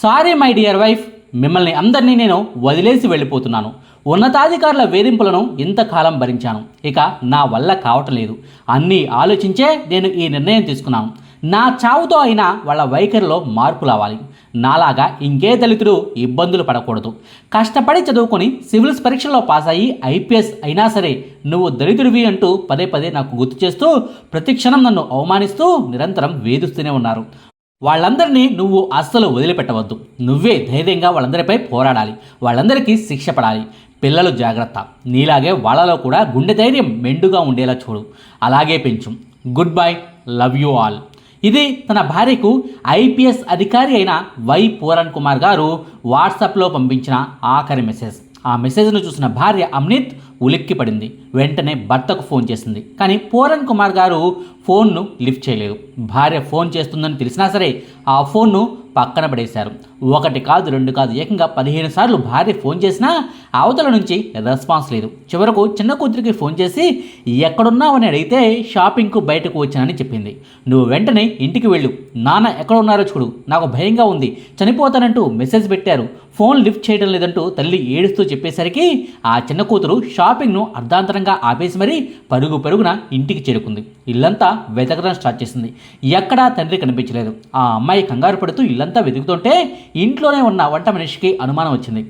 Sorry my dear wife మిమ్మల్ని అందరినీ నేను వదిలేసి వెళ్ళిపోతున్నాను. ఉన్నతాధికారుల వేధింపులను ఇంతకాలం భరించాను. ఇక నా వల్ల కావటం లేదు. అన్నీ ఆలోచించే నేను ఈ నిర్ణయం తీసుకున్నాను. నా చావుతో అయినా వాళ్ళ వైఖరిలో మార్పు రావాలి. నాలాగా ఇంకే దళితుడు ఇబ్బందులు పడకూడదు. కష్టపడి చదువుకొని సివిల్స్ పరీక్షల్లో పాస్ అయ్యి ఐపీఎస్ అయినా సరే నువ్వు దళితుడివి అంటూ పదే పదే నాకు గుర్తు చేస్తూ ప్రతిక్షణం నన్ను అవమానిస్తూ నిరంతరం వేధిస్తూనే ఉన్నారు. వాళ్ళందరినీ నువ్వు అస్సలు వదిలిపెట్టవద్దు. నువ్వే ధైర్యంగా వాళ్ళందరిపై పోరాడాలి. వాళ్ళందరికీ శిక్ష పడాలి. పిల్లలు జాగ్రత్త. నీలాగే వాళ్ళలో కూడా గుండె ధైర్యం మెండుగా ఉండేలా చూడు. అలాగే పెంచు. Good bye. Love you all. ఇది తన భార్యకు ఐపీఎస్ అధికారి అయిన వై పూరణ్ కుమార్ గారు వాట్సాప్లో పంపించిన ఆఖరి మెసేజ్. ఆ మెసేజ్ను చూసిన భార్య అమ్నిత్ ఉలిక్కి పడింది వెంటనే భర్తకు ఫోన్ చేసింది. కానీ పూరన్ కుమార్ గారు ఫోన్ను లిఫ్ట్ చేయలేదు. భార్య ఫోన్ చేస్తుందని తెలిసినా సరే ఆ ఫోన్ను పక్కన పడేశారు. ఒకటి కాదు రెండు కాదు ఏకంగా పదిహేను సార్లు భార్య ఫోన్ చేసినా అవతల నుంచి రెస్పాన్స్ లేదు. చివరకు చిన్న కూతురికి ఫోన్ చేసి ఎక్కడున్నావని అడిగితే షాపింగ్కు బయటకు వచ్చానని చెప్పింది. నువ్వు వెంటనే ఇంటికి వెళ్ళు. నాన్న ఎక్కడ ఉన్నారో చూడు. నాకు భయంగా ఉంది. చనిపోతానంటూ మెసేజ్ పెట్టారు. ఫోన్ లిఫ్ట్ చేయడం లేదంటూ తల్లి ఏడుస్తూ చెప్పేసరికి ఆ చిన్న కూతురు షాపింగ్ను అర్ధాంతరంగా ఆపేసి మరీ పరుగు పరుగున ఇంటికి చేరుకుంది. ఇల్లంతా వెతకడం స్టార్ట్ చేసింది. ఎక్కడా తండ్రి కనిపించలేదు. ఆ అమ్మాయి కంగారు పడుతూ ఇల్లంతా వెతుకుతుంటే ఇంట్లోనే ఉన్న వంట మనిషికి అనుమానం వచ్చింది.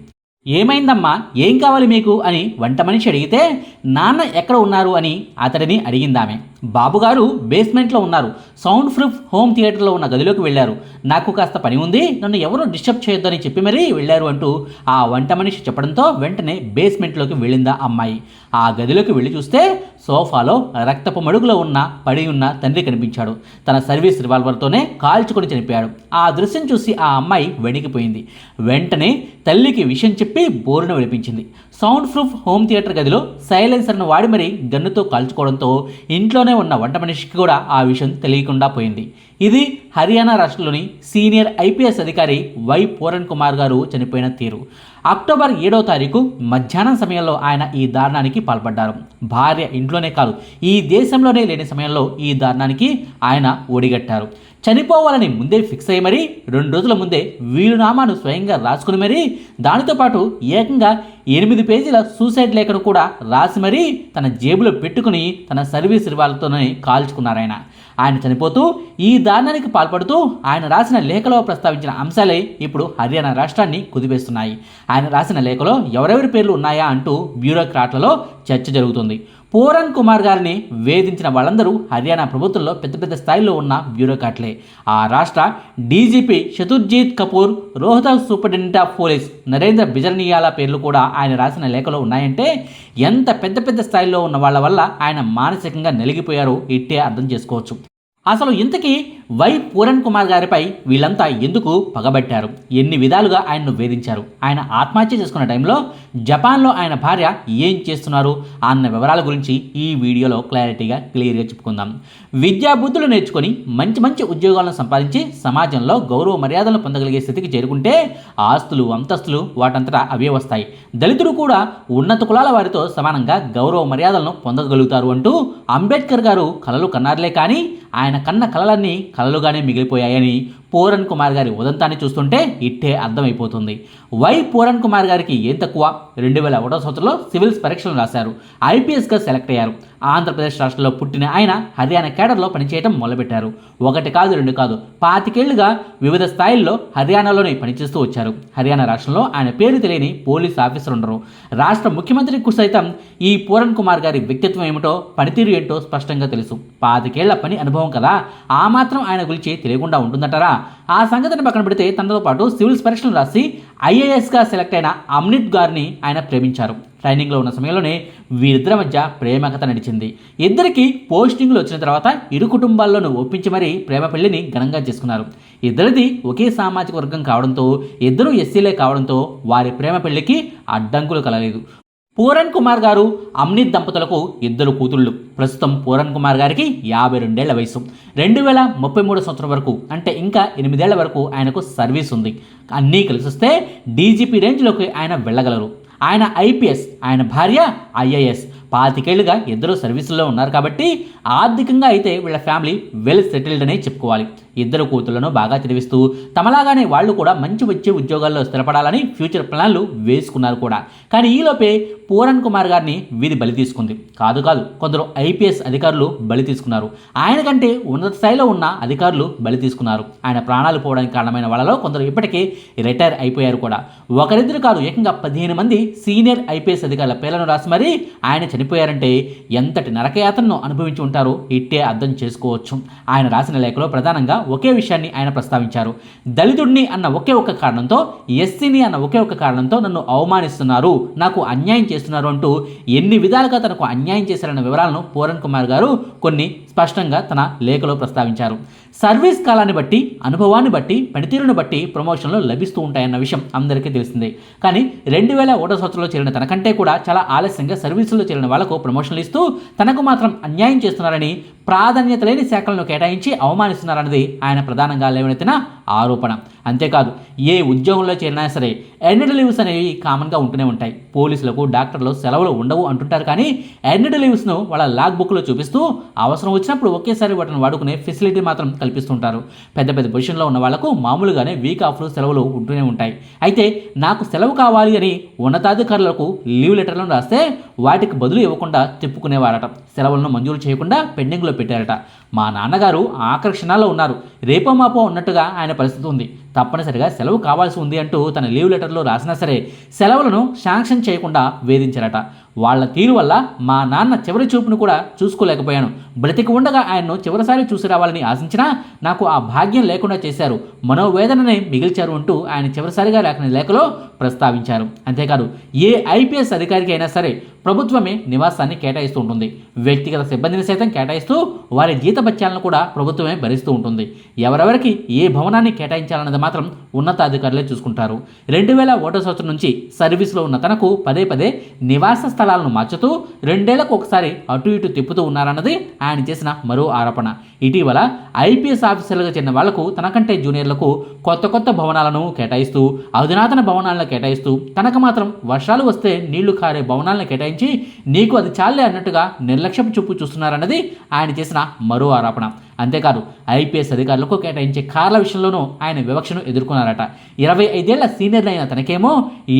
ఏమైందమ్మా? ఏం కావాలి మీకు? అని వంట మనిషి అడిగితే నాన్న ఎక్కడ ఉన్నారు? అని అతడిని అడిగిందామె. బాబుగారు బేస్మెంట్లో ఉన్నారు. సౌండ్ ప్రూఫ్ హోమ్ థియేటర్లో ఉన్న గదిలోకి వెళ్ళారు. నాకు కాస్త పని ఉంది నన్ను ఎవరూ డిస్టర్బ్ చేయొద్దని చెప్పి మరీ వెళ్ళారు అంటూ ఆ వంట మనిషి చెప్పడంతో వెంటనే బేస్మెంట్లోకి వెళ్ళిందా అమ్మాయి. ఆ గదిలోకి వెళ్ళి చూస్తే సోఫాలో రక్తపు మడుగులో ఉన్న పడి ఉన్న తండ్రి కనిపించాడు. తన సర్వీస్ రివాల్వర్తోనే కాల్చుకొని చనిపోయాడు. ఆ దృశ్యం చూసి ఆ అమ్మాయి వెణికిపోయింది. వెంటనే తల్లికి విషయం చెప్పి బోరును విడిపించింది. సౌండ్ ప్రూఫ్ హోమ్ థియేటర్ గదిలో సైలెన్సర్ను వాడి మరీ గన్నుతో కాల్చుకోవడంతో ఇంట్లోనే ఉన్న వంట మనిషికి కూడా ఆ విషయం తెలియకుండా పోయింది. ఇది హర్యానా రాష్ట్రంలోని సీనియర్ ఐపీఎస్ అధికారి వై పూరణ్ కుమార్ గారు చనిపోయిన తీరు. అక్టోబర్ ఏడో తారీఖు మధ్యాహ్నం సమయంలో ఆయన ఈ దారుణానికి పాల్పడ్డారు. భార్య ఇంట్లోనే కాదు ఈ దేశంలోనే లేని సమయంలో ఈ దారుణానికి ఆయన ఒడిగట్టారు. చనిపోవాలని ముందే ఫిక్స్ అయ్యి మరీ రెండు రోజుల ముందే వీలునామాను స్వయంగా రాసుకుని మరీ దానితో పాటు ఏకంగా ఎనిమిది పేజీల సూసైడ్ లేఖను కూడా రాసి మరీ తన జేబులో పెట్టుకుని తన సర్వీస్ రివాల్తోనే కాల్చుకున్నారాయన. ఆయన చనిపోతూ ఈ దారుణానికి పాల్పడుతూ ఆయన రాసిన లేఖలో ప్రస్తావించిన అంశాలే ఇప్పుడు హర్యానా రాష్ట్రాన్ని కుదిపేస్తున్నాయి. ఆయన రాసిన లేఖలో ఎవరెవరి పేర్లు ఉన్నాయా అంటూ బ్యూరోక్రాట్లలో చర్చ జరుగుతుంది. పూరన్ కుమార్ గారిని వేధించిన వాళ్ళందరూ హర్యానా ప్రభుత్వంలో పెద్ద పెద్ద స్థాయిలో ఉన్న బ్యూరోక్రాట్లే. ఆ రాష్ట్ర DGP Shatrujeet Kapoor Rohtak superintendent of police Narendra బిజర్నియాల పేర్లు కూడా ఆయన రాసిన లేఖలో ఉన్నాయంటే ఎంత పెద్ద పెద్ద స్థాయిలో ఉన్న వాళ్ళ వల్ల ఆయన మానసికంగా నలిగిపోయారో ఇట్టే అర్థం చేసుకోవచ్చు. అసలు ఇంతకీ వై పూరణ్ కుమార్ గారిపై వీళ్ళంతా ఎందుకు పగబట్టారు? ఎన్ని విధాలుగా ఆయన్ను వేధించారు? ఆయన ఆత్మహత్య చేసుకున్న టైంలో జపాన్లో ఆయన భార్య ఏం చేస్తున్నారు? అన్న వివరాల గురించి ఈ వీడియోలో క్లారిటీగా క్లియర్గా చెప్పుకుందాం. విద్యాబుద్ధులు నేర్చుకొని మంచి మంచి ఉద్యోగాలను సంపాదించి సమాజంలో గౌరవ మర్యాదలను పొందగలిగే స్థితికి చేరుకుంటే ఆస్తులు అంతస్తులు వాటంతటా అవే వస్తాయి. దళితులు కూడా ఉన్నత కులాల వారితో సమానంగా గౌరవ మర్యాదలను పొందగలుగుతారు అంటూ అంబేద్కర్ గారు కలలు కన్నారులే కానీ ఆయన కన్న కలలన్నీ కలలుగానే మిగిలిపోయాయని పూరన్ కుమార్ గారి ఉదంతాన్ని చూస్తుంటే ఇట్టే అర్థమైపోతుంది. వై పూరన్ కుమార్ గారికి ఏం తక్కువ? రెండు వేల ఒకటో సంవత్సరంలో సివిల్స్ పరీక్షలు రాశారు. ఐపీఎస్గా సెలెక్ట్ అయ్యారు. ఆంధ్రప్రదేశ్ రాష్ట్రంలో పుట్టిన ఆయన హర్యానా కేడర్లో పనిచేయడం మొదలుపెట్టారు. ఒకటి కాదు రెండు కాదు పాతికేళ్ళుగా వివిధ స్థాయిల్లో హర్యానాలోనే పనిచేస్తూ వచ్చారు. హర్యానా రాష్ట్రంలో ఆయన పేరు తెలియని పోలీస్ ఆఫీసర్ ఉండరు. రాష్ట్ర ముఖ్యమంత్రికి సైతం ఈ పూరన్ కుమార్ గారి వ్యక్తిత్వం ఏమిటో పనితీరు ఏంటో స్పష్టంగా తెలుసు. పాతికేళ్ళ పని అనుభవం కదా. ఆ మాత్రం ఆయన గురించి తెలియకుండా ఉంటుందంటారా? ఆ సంగతిని పక్కన పెడితే తనతో పాటు సివిల్స్ పరీక్షలు రాసి ఐఏఎస్గా సెలెక్ట్ అయిన అమ్నిట్ గారిని ఆయన ప్రేమించారు. ట్రైనింగ్లో ఉన్న సమయంలోనే వీరిద్దరి మధ్య ప్రేమ కథ నడిచింది. ఇద్దరికి పోస్టింగ్లు వచ్చిన తర్వాత ఇరు కుటుంబాల్లోనూ ఒప్పించి మరీ ప్రేమ పెళ్ళిని ఘనంగా చేసుకున్నారు. ఇద్దరిది ఒకే సామాజిక వర్గం కావడంతో ఇద్దరూ ఎస్సీలే కావడంతో వారి ప్రేమ పెళ్ళికి అడ్డంకులు కలలేదు పూరన్ కుమార్ గారు అమ్నిత్ దంపతులకు ఇద్దరు కూతుళ్ళు. ప్రస్తుతం పూరన్ కుమార్ గారికి యాభై రెండేళ్ళ వయసు. రెండు వేల ముప్పై మూడు సంవత్సరం వరకు అంటే ఇంకా ఎనిమిదేళ్ళ వరకు ఆయనకు సర్వీస్ ఉంది. అన్నీ కలిసిస్తే డీజీపీ రేంజ్లోకి ఆయన వెళ్ళగలరు. ఆయన ఐపీఎస్ ఆయన భార్య ఐఏఎస్. పాతికేళ్ళుగా ఇద్దరు సర్వీసుల్లో ఉన్నారు కాబట్టి ఆర్థికంగా అయితే వీళ్ళ ఫ్యామిలీ వెల్ సెటిల్డ్ అనే చెప్పుకోవాలి. ఇద్దరు కూతుళ్ళను బాగా చదివిస్తూ తమలాగానే వాళ్ళు కూడా మంచి వచ్చే ఉద్యోగాల్లో స్థిరపడాలని ఫ్యూచర్ ప్లాన్లు వేసుకున్నారు కూడా. కానీ ఈలోపే పూరన్ కుమార్ గారిని వీధి బలి తీసుకుంది. కాదు కాదు కొందరు ఐపీఎస్ అధికారులు బలి తీసుకున్నారు. ఆయన కంటే ఉన్నత స్థాయిలో ఉన్న అధికారులు బలి తీసుకున్నారు. ఆయన ప్రాణాలు పోవడానికి కారణమైన వాళ్ళలో కొందరు ఇప్పటికే రిటైర్ అయిపోయారు కూడా. ఒకరిద్దరు కాదు ఏకంగా పదిహేను మంది సీనియర్ ఐపీఎస్ అధికారుల పేర్లను రాసి మరీ ఆయన చనిపోయారంటే ఎంతటి నరకయాతనను అనుభవించి ఉంటారో ఇట్టే అర్థం చేసుకోవచ్చు. ఆయన రాసిన లేఖలో ప్రధానంగా ఒకే విషయాన్ని ఆయన ప్రస్తావించారు. దళితుడిని అన్న ఒకే ఒక్క కారణంతో ఎస్సీని అన్న ఒకే ఒక్క కారణంతో నన్ను అవమానిస్తున్నారు నాకు అన్యాయం చేస్తున్నారు అంటూ ఎన్ని విధాలుగా తనకు అన్యాయం చేశారన్న వివరాలను పూరణ్ కుమార్ గారు కొన్ని స్పష్టంగా తన లేఖలో ప్రస్తావించారు. సర్వీస్ కాలాన్ని బట్టి అనుభవాన్ని బట్టి పనితీరును బట్టి ప్రమోషన్లు లభిస్తూ ఉంటాయన్న విషయం అందరికీ తెలిసిందే. కానీ రెండు వేల ఒకటో సంవత్సరంలో చేరిన తనకంటే కూడా చాలా ఆలస్యంగా సర్వీసుల్లో చేరిన వాళ్ళకు ప్రమోషన్లు ఇస్తూ తనకు మాత్రం అన్యాయం చేస్తున్నారని ప్రాధాన్యత లేని శాఖలను కేటాయించి అవమానిస్తున్నారన్నది ఆయన ప్రధానంగా లేవనెత్తిన ఆరోపణ. అంతేకాదు ఏ ఉద్యోగంలో చేరినా సరే ఎన్నెడ్ లీవ్స్ అనేవి కామన్గా ఉంటూనే ఉంటాయి. పోలీసులకు డాక్టర్లు సెలవులు ఉండవు అంటుంటారు కానీ ఎన్నెడ్ లీవ్స్ను వాళ్ళ లాగ్ బుక్లో చూపిస్తూ అవసరం వచ్చినప్పుడు ఒకేసారి వాటిని వాడుకునే ఫెసిలిటీ మాత్రం కల్పిస్తుంటారు. పెద్ద పెద్ద పొజిషన్లో ఉన్న వాళ్ళకు మామూలుగానే వీక్ ఆఫ్లు సెలవులు ఉంటూనే ఉంటాయి. అయితే నాకు సెలవు కావాలి అని ఉన్నతాధికారులకు లీవ్ లెటర్లను రాస్తే వాటికి బదులు ఇవ్వకుండా తిప్పుకునేవారట. సెలవులను మంజూరు చేయకుండా పెండింగ్లో పెట్టారట. మా నాన్నగారు ఆకర్షణలో ఉన్నారు. రేపో మాపో ఉన్నట్టుగా ఆయన పరిస్థితి ఉంది. తప్పనిసరిగా సెలవు కావాల్సి ఉంది అంటూ తన లీవ్ లెటర్లో రాసినా సరే సెలవులను శాంక్షన్ చేయకుండా వేధించారట. వాళ్ళ తీరు వల్ల మా నాన్న చివరి చూపును కూడా చూసుకోలేకపోయాను. బ్రతికి ఉండగా ఆయన్ను చివరిసారి చూసి రావాలని ఆశించినా నాకు ఆ భాగ్యం లేకుండా చేశారు. మనోవేదనని మిగిల్చారు అంటూ ఆయన చివరిసారిగా రాసిన లేఖలో ప్రస్తావించారు. అంతేకాదు ఏ ఐపీఎస్ అధికారికి అయినా సరే ప్రభుత్వమే నివాసాన్ని కేటాయిస్తూ ఉంటుంది. వ్యక్తిగత సిబ్బందిని సైతం కేటాయిస్తూ వారి జీతభత్యాలను కూడా ప్రభుత్వమే భరిస్తూ ఉంటుంది. ఎవరెవరికి ఏ భవనాన్ని కేటాయించాలన్నది మాత్రం ఉన్నతాధికారులే చూసుకుంటారు. రెండు వేల ఒకటో సంవత్సరం నుంచి సర్వీస్లో ఉన్న తనకు పదే పదే నివాస స్థలాలను మార్చుతూ రెండేళ్ళకు ఒకసారి అటు ఇటు తిప్పుతూ ఉన్నారన్నది ఆయన చేసిన మరో ఆరోపణ. ఇటీవల ఐపీఎస్ ఆఫీసర్లుగా చెందిన వాళ్ళకు తనకంటే జూనియర్లకు కొత్త కొత్త భవనాలను కేటాయిస్తూ అధునాతన భవనాలను కేటాయిస్తూ తనకు మాత్రం వర్షాలు వస్తే నీళ్ళు కారే భవనాలను కేటాయించి నీకు అది చాలే అన్నట్టుగా నిర్లక్ష్యపు చూపు చూస్తున్నారన్నది ఆయన చేసిన మరో ఆరోపణ. అంతేకాదు ఐపీఎస్ అధికారులకు కేటాయించే కార్ల విషయంలోనూ ఆయన వివక్షను ఎదుర్కొన్నారట. ఇరవై ఐదేళ్ళ సీనియర్ అయిన తనకేమో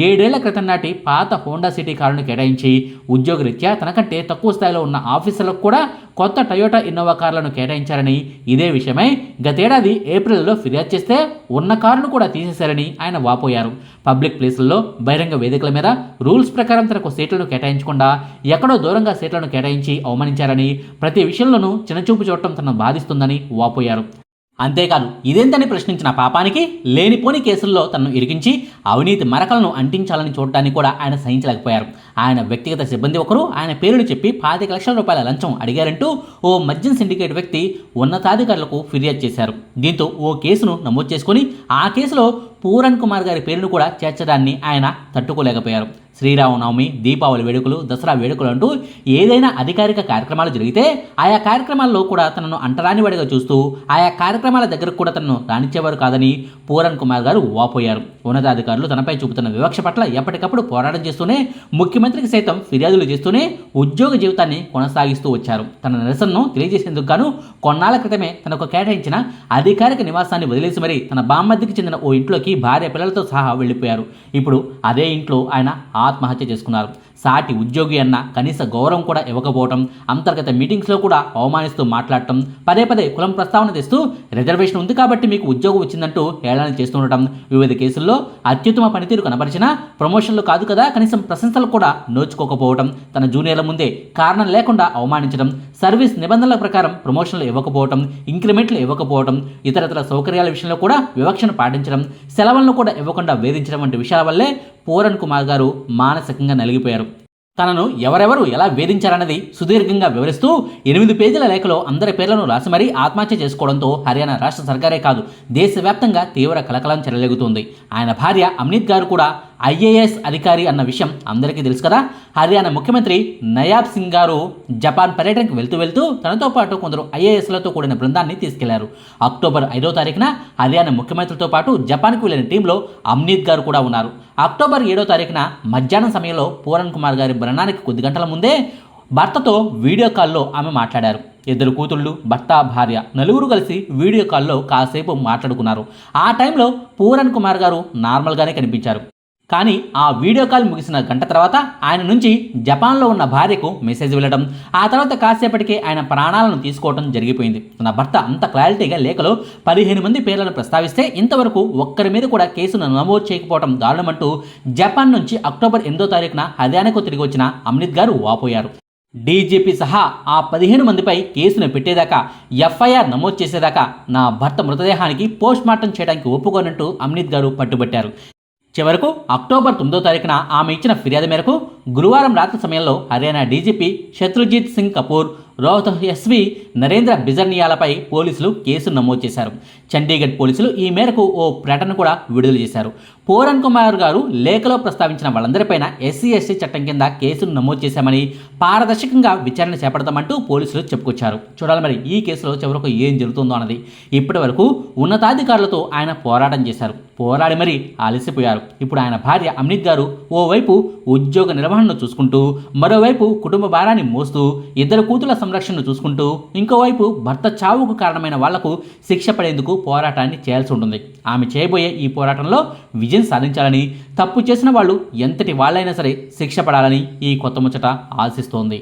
ఏడేళ్ళ క్రితం నాటి పాత హోండా సిటీ కారును కేటాయించి ఉద్యోగరీత్యా తనకంటే తక్కువ స్థాయిలో ఉన్న ఆఫీసర్లకు కూడా కొత్త టయోటా ఇన్నోవా కార్లను కేటాయించారని ఇదే విషయమై గతేడాది ఏప్రిల్లో ఫిర్యాదు చేస్తే ఉన్న కారును కూడా తీసేశారని ఆయన వాపోయారు. పబ్లిక్ ప్లేసుల్లో బహిరంగ వేదికల మీద రూల్స్ ప్రకారం తనకు సీట్లను కేటాయించకుండా ఎక్కడో దూరంగా సీట్లను కేటాయించి అవమానించారని ప్రతి విషయంలోనూ చిన్నచూపు చూడటం తనను బాధిస్తుందని వాపోయారు. అంతేకాదు ఇదేంతని ప్రశ్నించిన పాపానికి లేనిపోని కేసుల్లో తనను ఇరికించి అవినీతి మరకలను అంటించాలని చూడటానికి కూడా ఆయన సహించలేకపోయారు. ఆయన వ్యక్తిగత సిబ్బంది ఒకరు ఆయన పేరును చెప్పి పాతిక లక్షల రూపాయల లంచం అడిగారంటూ ఓ మద్యం సిండికేట్ వ్యక్తి ఉన్నతాధికారులకు ఫిర్యాదు చేశారు. దీంతో ఓ కేసును నమోదు చేసుకుని ఆ కేసులో పూరన్ కుమార్ గారి పేరును కూడా చేర్చడాన్ని ఆయన తట్టుకోలేకపోయారు. శ్రీరామనవమి దీపావళి వేడుకలు దసరా వేడుకలు అంటూ ఏదైనా అధికారిక కార్యక్రమాలు జరిగితే ఆయా కార్యక్రమాల్లో కూడా తనను అంటరానివాడిగా చూస్తూ ఆయా కార్యక్రమాల దగ్గరకు కూడా తనను రాణించేవారు కాదని పూరన్ కుమార్ గారు వాపోయారు. ఉన్నతాధికారులు తనపై చూపుతున్న వివక్ష పట్ల ఎప్పటికప్పుడు పోరాటం చేస్తూనే ముఖ్యమంత్రికి సైతం ఫిర్యాదులు చేస్తూనే ఉద్యోగ జీవితాన్ని కొనసాగిస్తూ వచ్చారు. తన నిరసనను తెలియజేసేందుకు గాను కొన్నాళ్ళ క్రితమే తనకు కేటాయించిన అధికారిక నివాసాన్ని వదిలేసి మరి తన బామ్మద్దికి చెందిన ఓ ఇంట్లోకి భార్య పిల్లలతో సహా వెళ్ళిపోయారు. ఇప్పుడు అదే ఇంట్లో ఆయన ఆత్మహత్య చేసుకున్నారు. సాటి ఉద్యోగి అన్న కనీస గౌరవం కూడా ఇవ్వకపోవటం అంతర్గత మీటింగ్స్లో కూడా అవమానిస్తూ మాట్లాడటం పదే పదే కులం ప్రస్తావన తెస్తూ రిజర్వేషన్ ఉంది కాబట్టి మీకు ఉద్యోగం వచ్చిందంటూ ఏళన చేస్తుండటం. వివిధ కేసుల్లో అత్యుత్తమ పనితీరు కనబరిచినా ప్రమోషన్లు కాదు కదా కనీసం ప్రశంసలు కూడా నోచుకోకపోవటం. తన జూనియర్ల ముందే కారణం లేకుండా అవమానించడం సర్వీస్ నిబంధనల ప్రకారం ప్రమోషన్లు ఇవ్వకపోవటం ఇంక్రిమెంట్లు ఇవ్వకపోవడం ఇతరతర సౌకర్యాల విషయంలో కూడా వివక్షను పాటించడం సెలవులను కూడా ఇవ్వకుండా వేధించడం వంటి విషయాల వల్లే పూరన్ కుమార్ గారు మానసికంగా నలిగిపోయారు. తనను ఎవరెవరు ఎలా వేధించారన్నది సుదీర్ఘంగా వివరిస్తూ ఎనిమిది పేజీల లేఖలో అందరి పేర్లను రాసి మరీ ఆత్మహత్య చేసుకోవడంతో హర్యానా రాష్ట్ర సర్కారే కాదు దేశవ్యాప్తంగా తీవ్ర కలకలం చెలరేగుతోంది. ఆయన భార్య అమ్నిత్ గారు కూడా ఐఏఎస్ అధికారి అన్న విషయం అందరికీ తెలుసు కదా? హర్యానా ముఖ్యమంత్రి నయాబ్ సింగ్ గారు జపాన్ పర్యటనకు వెళ్తూ వెళ్తూ తనతో పాటు కొందరు ఐఏఎస్లతో కూడిన బృందాన్ని తీసుకెళ్ళారు. అక్టోబర్ ఐదో తారీఖున హర్యానా ముఖ్యమంత్రితో పాటు జపాన్కు వెళ్ళిన టీంలో అమ్నీత్ గారు కూడా ఉన్నారు. అక్టోబర్ ఏడో తారీఖున మధ్యాహ్నం సమయంలో పూరణ్ కుమార్ గారి మరణానికి కొద్ది గంటల ముందే భర్తతో వీడియో కాల్లో ఆమె మాట్లాడారు. ఇద్దరు కూతుళ్ళు భర్త భార్య నలుగురు కలిసి వీడియో కాల్లో కాసేపు మాట్లాడుకున్నారు. ఆ టైంలో పూరణ్ కుమార్ గారు నార్మల్గానే కనిపించారు. కానీ ఆ వీడియో కాల్ ముగిసిన గంట తర్వాత ఆయన నుంచి జపాన్లో ఉన్న భార్యకు మెసేజ్ వెళ్ళడం ఆ తర్వాత కాసేపటికి ఆయన ప్రాణాలను తీసుకోవడం జరిగిపోయింది. తన భర్త అంత క్లారిటీగా లేఖలో పదిహేను మంది పేర్లను ప్రస్తావిస్తే ఇంతవరకు ఒక్కరి మీద కూడా కేసును నమోదు చేయకపోవడం దారుణమంటూ జపాన్ నుంచి అక్టోబర్ ఎనిమిదో తారీఖున హర్యానాకు తిరిగి వచ్చిన అమ్నిత్ గారు వాపోయారు. డీజీపీ సహా ఆ పదిహేను మందిపై కేసును పెట్టేదాకా ఎఫ్ఐఆర్ నమోదు చేసేదాకా నా భర్త మృతదేహానికి పోస్ట్ మార్టం చేయడానికి ఒప్పుకోనంటూ అమ్నిత్ గారు పట్టుబట్టారు. చివరకు అక్టోబర్ తొమ్మిదో తారీఖున ఆమె ఇచ్చిన ఫిర్యాదు మేరకు గురువారం రాత్రి సమయంలో హర్యానా డీజీపీ శత్రుజిత్ సింగ్ కపూర్ రోహత్ ఎస్వి నరేంద్ర బిజర్నియాలపై పోలీసులు కేసు నమోదు చేశారు. చండీగఢ్ పోలీసులు ఈ మేరకు ఓ ప్రకటన కూడా విడుదల చేశారు. పూరన్ కుమార్ గారు లేఖలో ప్రస్తావించిన వాళ్ళందరిపైన ఎస్సీ ఎస్టీ చట్టం కింద కేసును నమోదు చేశామని పారదర్శకంగా విచారణ చేపడతామంటూ పోలీసులు చెప్పుకొచ్చారు. చూడాలి మరి ఈ కేసులో చివరకు ఏం జరుగుతుందో అన్నది. ఇప్పటి వరకు ఉన్నతాధికారులతో ఆయన పోరాటం చేశారు. పోరాడి మరీ అలసిపోయారు ఇప్పుడు ఆయన భార్య అమ్నిత్ గారు ఓవైపు ఉద్యోగ నిర్వహణను చూసుకుంటూ మరోవైపు కుటుంబ భారాన్ని మోస్తూ ఇద్దరు కూతుల సంరక్షణను చూసుకుంటూ ఇంకోవైపు భర్త చావుకు కారణమైన వాళ్ళకు శిక్ష పడేందుకు పోరాటాన్ని చేయాల్సి ఉంటుంది. ఆమె చేయబోయే ఈ పోరాటంలో విజయం సాధించాలని తప్పు చేసిన వాళ్ళు ఎంతటి వాళ్ళైనా సరే శిక్ష పడాలని ఈ కొత్త ముచ్చట ఆశిస్తోంది.